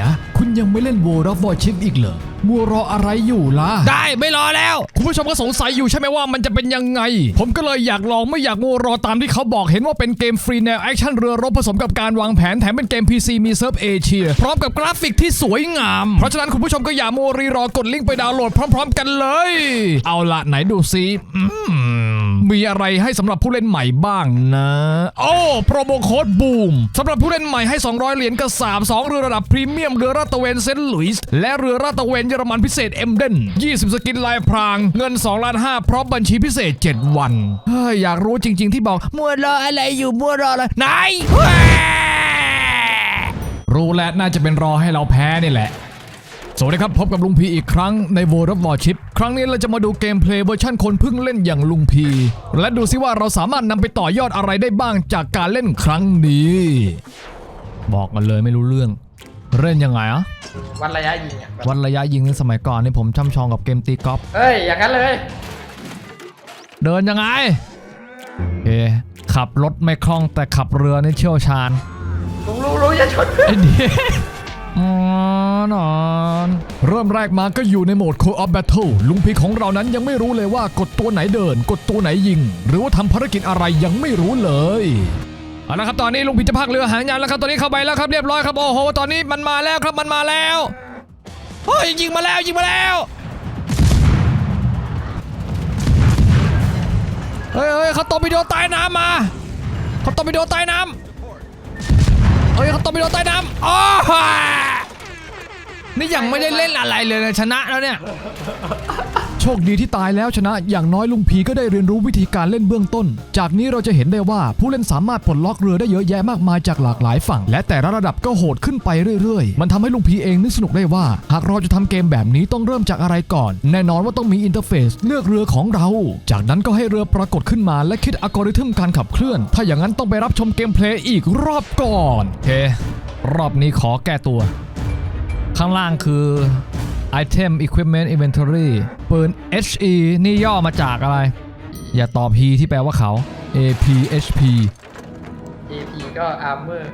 นะ คุณยังไม่เล่น World of Warship อีกเหรอ มัวรออะไรอยู่ล่ะ ได้ไม่รอแล้ว คุณผู้ชมก็สงสัยอยู่ใช่ไหมว่ามันจะเป็นยังไง ผมก็เลยอยากลองไม่อยากมัวรอตามที่เขาบอกเห็นว่าเป็นเกมฟรีแนวแอคชั่นเรือรบผสมกับการวางแผนแถมเป็นเกม PC มีเซิร์ฟเอเชียพร้อมกับกราฟิกที่สวยงาม เพราะฉะนั้นคุณผู้ชมก็อย่ามัวรีรอกดลิงก์ไปดาวน์โหลดพร้อม ๆ กันเลย เอาละไหนดูซิอืม มีอะไรให้สำหรับผู้เล่นใหม่บ้างนะ โอ้โปรโมโค้ดบูมสำหรับผู้เล่นใหม่ให้ 200 เหรียญกระสาบ2เรือระดับพรีเมียมเรือราตะเวนเซนต์หลุยส์และเรือราตะเวนเยอรมันพิเศษเอ็มเดน20 สกินลายพราง เงิน2ล้าน5พร้อมบัญชีพิเศษ 7 วันเฮ้ยอยากรู้จริง ๆ ที่บอกมัวรออะไรอยู่มัวรออะไรไหนรู้แล้วน่าจะเป็นรอให้เราแพ้นี่แหละ สวัสดีครับ พบกับลุงพีอีกครั้งใน World of Warship ครั้งนี้เราจะมาดูเกมเพลย์เวอร์ชันคนเพิ่งเล่นอย่างลุงพี และดูซิว่าเราสามารถนำไปต่อยอดอะไรได้บ้างจากการเล่นครั้งนี้ บอกกันเลยไม่รู้เรื่อง เล่นยังไงอะวัดระยะยิงอะแบบวัดระยะยิงในสมัยก่อนนี่ผมช่ำชองกับเกมตีกอล์ฟเฮ้ยอย่างนั้นเลย เดินยังไงโอเคขับรถไม่คล่องแต่ขับเรือนี่เชี่ยวชาญลุงรู้รู้อย่าชนเพื่อนไอ้เดีย อ๋อนอนเริ่มแรกมาก็อยู่ในโหมด Co-op Battle ลุงพีของเรานั้นยังไม่รู้เลยว่ากดตัวไหนเดิน กดตัวไหนยิง หรือว่าทำภารกิจอะไรยังไม่รู้เลยเอาละครับตอนนี้ลุงพีจะพักเรือหางยานแล้วครับตอนนี้เข้าไปแล้วครับเรียบร้อยครับโอ้โหตอนนี้มันมาแล้วครับมันมาแล้วเฮ้ยยิงมาแล้วยิงมาแล้วเฮ้ยเฮ้ยเขาตบวิดีโอใต้น้ำมาเขาตบวิดีโอใต้น้ำ เฮ้ยเขาตบไปโดนใต้น้ำอ๋อ นี่ยังไม่ได้เล่นอะไรเลยนะชนะแล้วเนี่ย โชคดีที่ตายแล้วชนะ อย่างน้อยลุงพีก็ได้เรียนรู้วิธีการเล่นเบื้องต้น จากนี้เราจะเห็นได้ว่าผู้เล่นสามารถปลดล็อกเรือได้เยอะแยะมากมายจากหลากหลายฝั่ง และแต่ละระดับก็โหดขึ้นไปเรื่อยๆ มันทำให้ลุงพีเองนึกสนุกได้ว่า หากเราจะทำเกมแบบนี้ต้องเริ่มจากอะไรก่อน แน่นอนว่าต้องมีอินเทอร์เฟซเลือกเรือของเรา จากนั้นก็ให้เรือปรากฏขึ้นมาและคิดอัลกอริทึมการขับเคลื่อน ถ้าอย่างนั้นต้องไปรับชมเกมเพลย์อีกรอบก่อนโอเครอบนี้ขอแก้ตัว ข้างล่างคือ Item Equipment Inventory ปืน HE นี่ย่อมาจากอะไร อย่าตอบ P ที่แปลว่าเขา APHP AP ก็ armor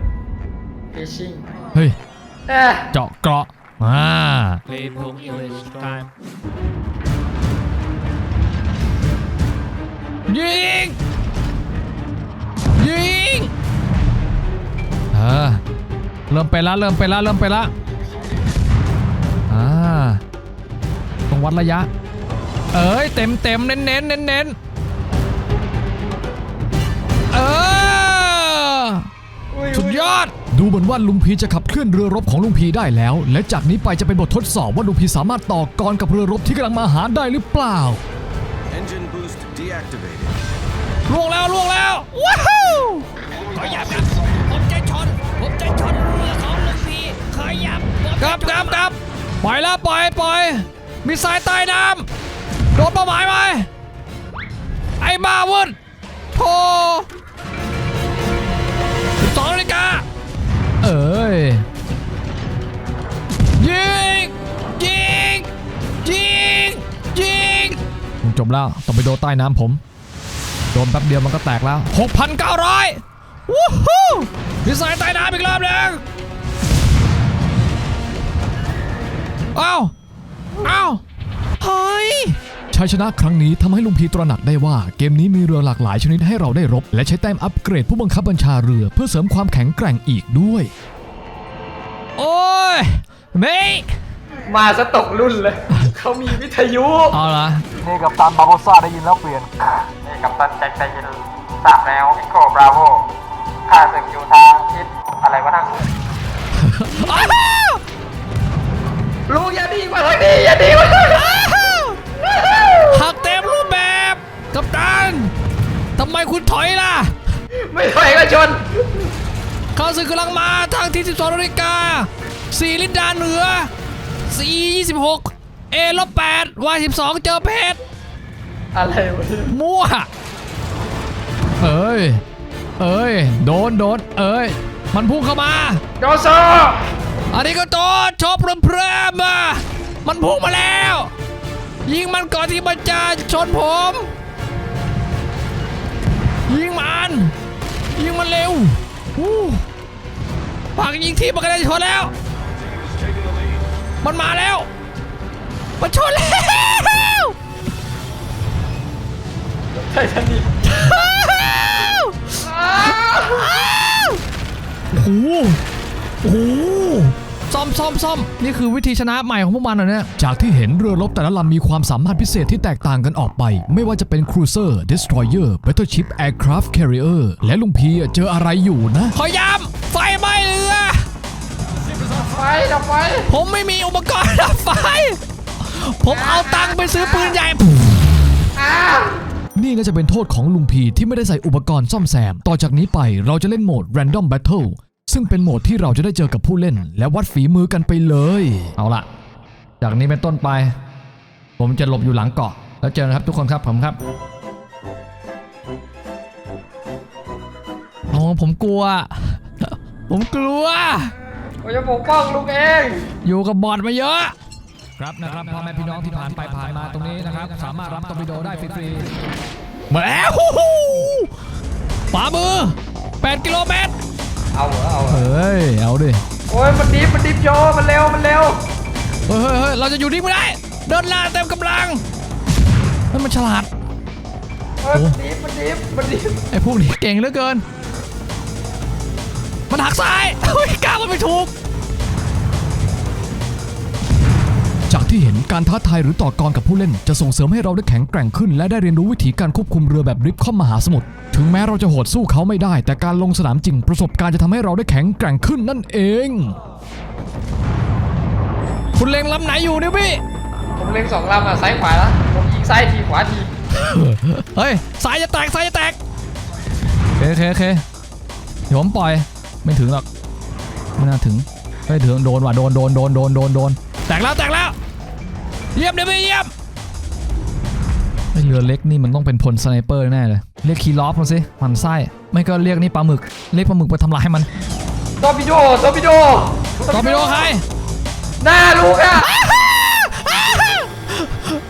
fishing เฮ้ยเอ๊ะเจาะเกราะอ่า Play Pong English time. ยิง ยิง เออ เริ่มไปแล้วเริ่มไปแล้วเริ่มไปแล้ว วัดระยะ เอ้ยเต็มเต็มเน้นเน้นเน้นเน้นเออสุดยอด ดูเหมือนว่าลุงพีจะขับเคลื่อนเรือรบของลุงพีได้แล้ว และจากนี้ไปจะเป็นบททดสอบว่าลุงพีสามารถต่อกรกับเรือรบที่กำลังมาหาได้หรือเปล่า Engine boost deactivated. ล่วงแล้วล่วงแล้วว้าวขยับครับผมจะชนผมจะชนเรือของลุงพีขยับผมกลับกลับกลับปล่อยแล้วปล่อยปล่อย มีสายใต้น้ำโดนเป้าหมายไหมไอ้มาวุฒโธ่สิบสองนาฬิกาเอ้ยยิงยิงยิงยิงจบแล้วต้องไปโดนใต้น้ำผม โดนแป๊บเดียวมันก็แตกแล้ว 6,900วู้ฮู้มีสายใต้น้ำอีกรอบหนึ่งเอ้าเอ้าเฮ้ยชัยชนะครั้งนี้ทำให้ลุงพีตระหนักได้ว่าเกมนี้มีเรือหลากหลายชนิดให้เราได้รบ และใช้แต้มอัปเกรดผู้บังคับบัญชาเรือเพื่อเสริมความแข็งแกร่งอีกด้วย โอ้ยเมย์มาซะตกรุ่นเลย เขามีวิทยุเอาละนี่กับตันบาโบซ่าได้ยินแล้วเปลี่ยนนี่กับตันแจ็คได้ยินทราบแล้วอิโก้บราโวข้าศึกอยู่ทางทิศอะไรวะนั่ง คุณถอยล่ะ ไม่ถอยก็ชนข้าศึกกำลังมาทางที่12นาฬิกา4ลินดาเหนือ C 26 A ลบ8 Y 12 เจอเพชรอะไรวะเนี่ยมั่ว เอ้ย เอ้ย โดนโดนเอ้ย มันพุ่งเข้ามาโจโซอันนี้ก็โตชอบเริ่มเพลิมอะมันพุ่งมาแล้ว ยิงมันก่อนที่มันจะชนผม ยิงมันยิงมันเร็วอู้ปากยิงทีมันก็ได้ชนแล้ว มันมาแล้ว มันชนแล้วไททานิกโอ้โหโอ้โหซ่ อมซ่อมซ่อมนี่คือวิธีชนะใหม่ของพวกมันเหรอเนี่ยจากที่เห็นเรือรบแต่ละลำมีความสามารถพิเศษที่แตกต่างกันออกไป ไม่ว่าจะเป็นครูเซอร์ destroyer battleship aircraft carrier และลุงพีอะเจออะไรอยู่นะขอยามไฟไหม้เรือไฟดับไฟผมไม่มีอุปกรณ์ดับไฟ ผมเอาตังค์ไปซื้อปืนใหญ่นี่น่าจะเป็นโทษของลุงพีที่ไม่ได้ใส่อุปกรณ์ซ่อมแซม ต่อจากนี้ไปเราจะเล่นโหมด Random Battle ซึ่งเป็นโหมดที่เราจะได้เจอกับผู้เล่น และวัดฝีมือกันไปเลย เอาละจากนี้เป็นต้นไป ผมจะหลบอยู่หลังเกาะ แล้วเจอกันครับทุกคนครับผมครับอ๋อผมกลัว ผมกลัว ผมจะปกป้องลุงเอง อยู่กับบอดมาเยอะ ครับนะครับพ่อแม่พี่น้องที่ผ่านไปผ่านมาตรงนี้นะครับ สามารถรับตอร์ปิโดได้ฟรีๆมาแล้วขวามือ 8 กิโลเมตร เอาเหรอเอาเหรอเฮ้ย เอาดิ โอ้ยมันดิฟมันดิฟโยมันเร็วมันเร็วเฮ้ยเฮ้ยเฮ้ยเราจะอยู่นิ่งไม่ได้ เดินหน้าเต็มกำลังเฮ้ยมันฉลาด เฮ้ยมันดิฟมันดิฟมันดิฟไอ้พวกนี้เก่งเหลือเกิน มันหักซ้ายเฮ้ยก้าวมันไม่ถูก กที่เห็นการท้าทายหรือต่อกรกับผู้เล่น จะส่งเสริมให้เราได้แข็งแกร่งขึ้น และได้เรียนรู้วิธีการควบคุมเรือแบบริบข้อมมหาสมุทรถึงแม้เราจะโหดสู้เขาไม่ได้ แต่การลงสนามจริงประสบการณ์จะทำให้เราได้แข็งแกร่งขึ้นนั่นเอง คุณเลงลำไหนอยู่เนี่ยพี่ผมเล็งสองลำอะซ้ายขวาแล้วผมยิงซ้ายทีขวาทีเฮ้ยสายจะแตกสายจะแตกโอเคโอเคโอเคเดี๋ยวผมปล่อยไม่ถึงหรอกไม่น่าถึงเฮ้ยถึงโดนว่ะโดนโดนโดนโดนโดนโดนแตกแล้วแตกแล้ว เยี่ยมเดี๋ยวไปเยี่ยมไอเรือเล็กนี่มันต้องเป็นพลสไนเปอร์แน่เลย เรียกคีย์ลอฟมาสิมันไส้ไม่ก็เรียกนี่ปลาหมึก เรียกปลาหมึกไปทำลายมันตอร์ปิโดตอร์ปิโดตอร์ปิโดใครหน้าลูกอะ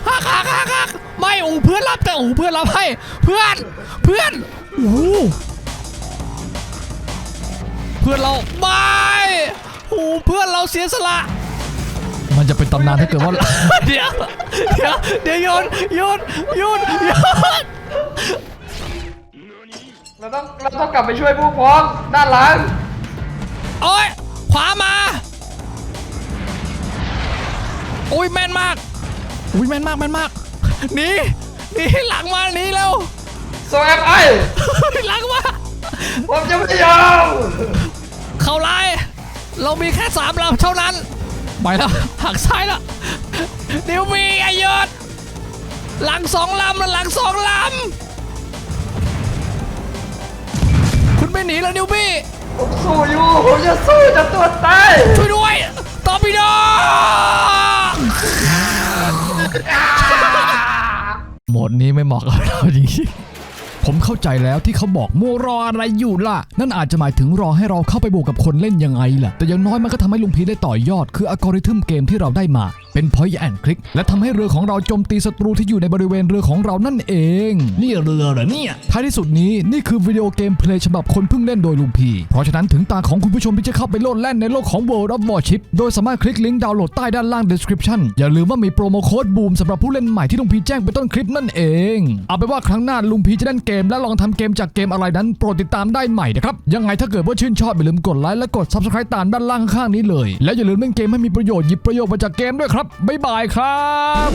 ฮักฮักฮักฮักไม่โอ้เพื่อนรับแต่โอ้เพื่อนรับให้ เพื่อนเพื่อนโอ้เพื่อนเราไม่โอ้เพื่อนเราเสียสละ มันจะเป็นตำนานถ้าเกิดว่า เดี๋ยวเดี๋ยวเดี๋ยวโยนโยนโยนโยนเราต้องเราต้องกลับไปช่วยพวกพ้องด้านหลังโอ้ยขวามาโอ้ยแม่นมากอุ้ยแม่นมากแม่นมากหนีหนีหลังมาหนีแล้วโซแอมไอหลังมาผมจะไม่ยอมเข้าไล่เรามีแค่สามลำเท่านั้น ไปแล้วหักซ้ายแล้วเดี๋ยวมีไอยศหลังสองลำแล้วหลังสองลำคุณไม่หนีแล้วนิวบี้ผมสู้อยู่ผมจะสู้จนตัวตายช่วยด้วยตอร์ปิโดโหมดนี้ไม่เหมาะกับเราจริงๆ ผมเข้าใจแล้วที่เขาบอกมัวรออะไรอยู่ล่ะ นั่นอาจจะหมายถึงรอให้เราเข้าไปบวกกับคนเล่นยังไงล่ะ แต่อย่างน้อยมันก็ทำให้ลุงพีได้ต่อยอด คืออัลกอริทึมเกมที่เราได้มา เป็น point and click และทำให้เรือของเราโจมตีศัตรูที่อยู่ในบริเวณเรือของเรานั่นเอง นี่เรือเหรอเนี่ย ท้ายที่สุดนี้นี่คือวิดีโอเกมเพลย์ฉบับคนเพิ่งเล่นโดยลุงพี เพราะฉะนั้นถึงตาของคุณผู้ชมที่จะเข้าไปโลดแล่นในโลกของ World of Warship โดยสามารถคลิกลิงก์ดาวน์โหลดใต้ด้านล่าง description อย่าลืมว่ามีโปรโมโค้ดบูมสำหรับผู้เล่นใหม่ที่ลุงพีแจ้งไปต้นคลิปนั่นเอง เอาไปนว่าครั้งหน้าลุงพีจะเล่นเกมและลองทำเกมจากเกมอะไรนั้นโปรดติดตามได้ใหม่นะครับยังไงถ้าเกิดว่าชื่นชอบอย่าลืมกดไลค์และกด subscribe ตามด้านล่างข้างๆนี้เลย และอย่าลืมเล่นเกมให้มีประโยชน์หยิบประโยชน์มาจากเกมด้วยครับบ๊ายบายครับ